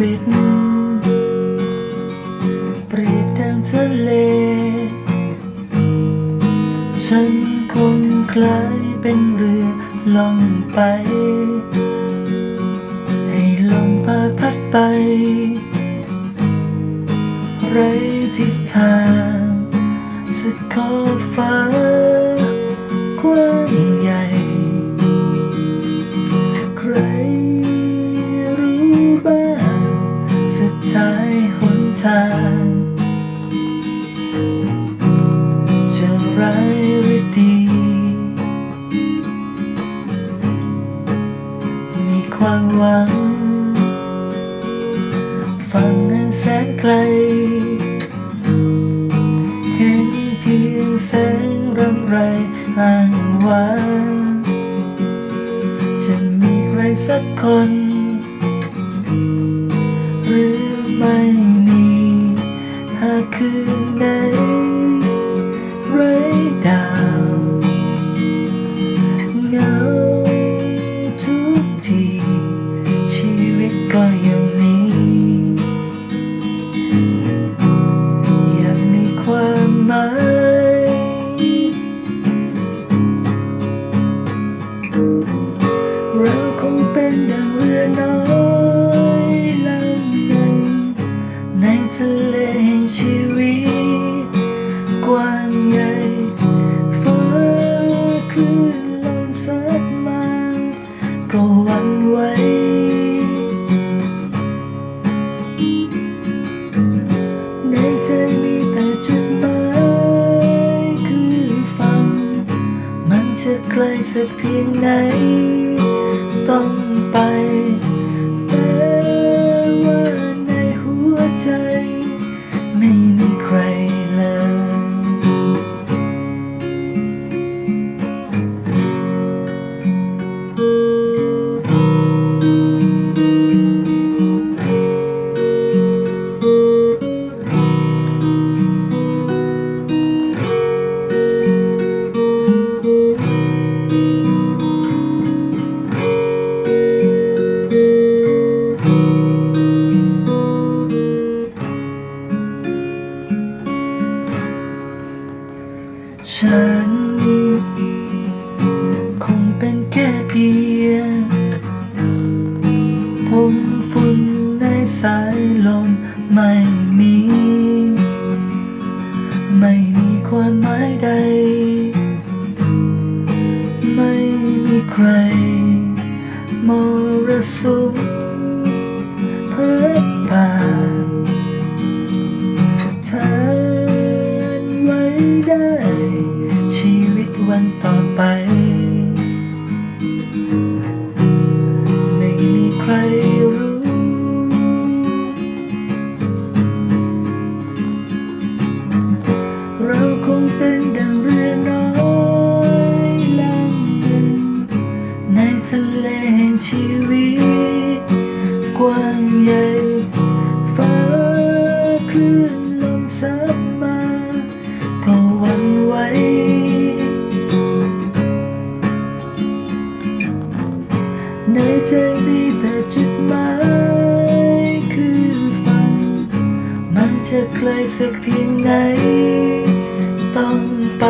วิต เปรียบดังทะเล ฉันคงคล้ายเป็นเรือล่องไป ให้ลมพาพัดไป ไรทิศทางสุดขอบฟ้า ท้ายหนทางจะร้ายหรือดี มีความหวัง ฟังแสนไกล เห็นเพียงแสงรำไรอ้างว้าจะมีใครสักคน คงเป็นดังเรือน้อยลำหนึ่งในทะเลแห่งชีวิต กว้างใหญ่ฟ้าคลื่นลมซัดมา ก็หวันไหวในใจมีแต่จุดหมายคือฟัง มันจะไกลสักเพียงไหน ต้องไป ฉัน คงเป็นแค่เพียงผมฝุ่นในสายลมไม่มี ไม่มีความหมายใด ไม่มีใครมรสุม วันต่อไป ไม่มีใครรู้ เราคงเป็นดังเรือน้อยลำหนึ่งในทะเลแห่งชีวิตกว้างใหญ่ ใจมีแต่จุดหมายคือฝัน มันจะไกลสักเพียงไหน ต้องไป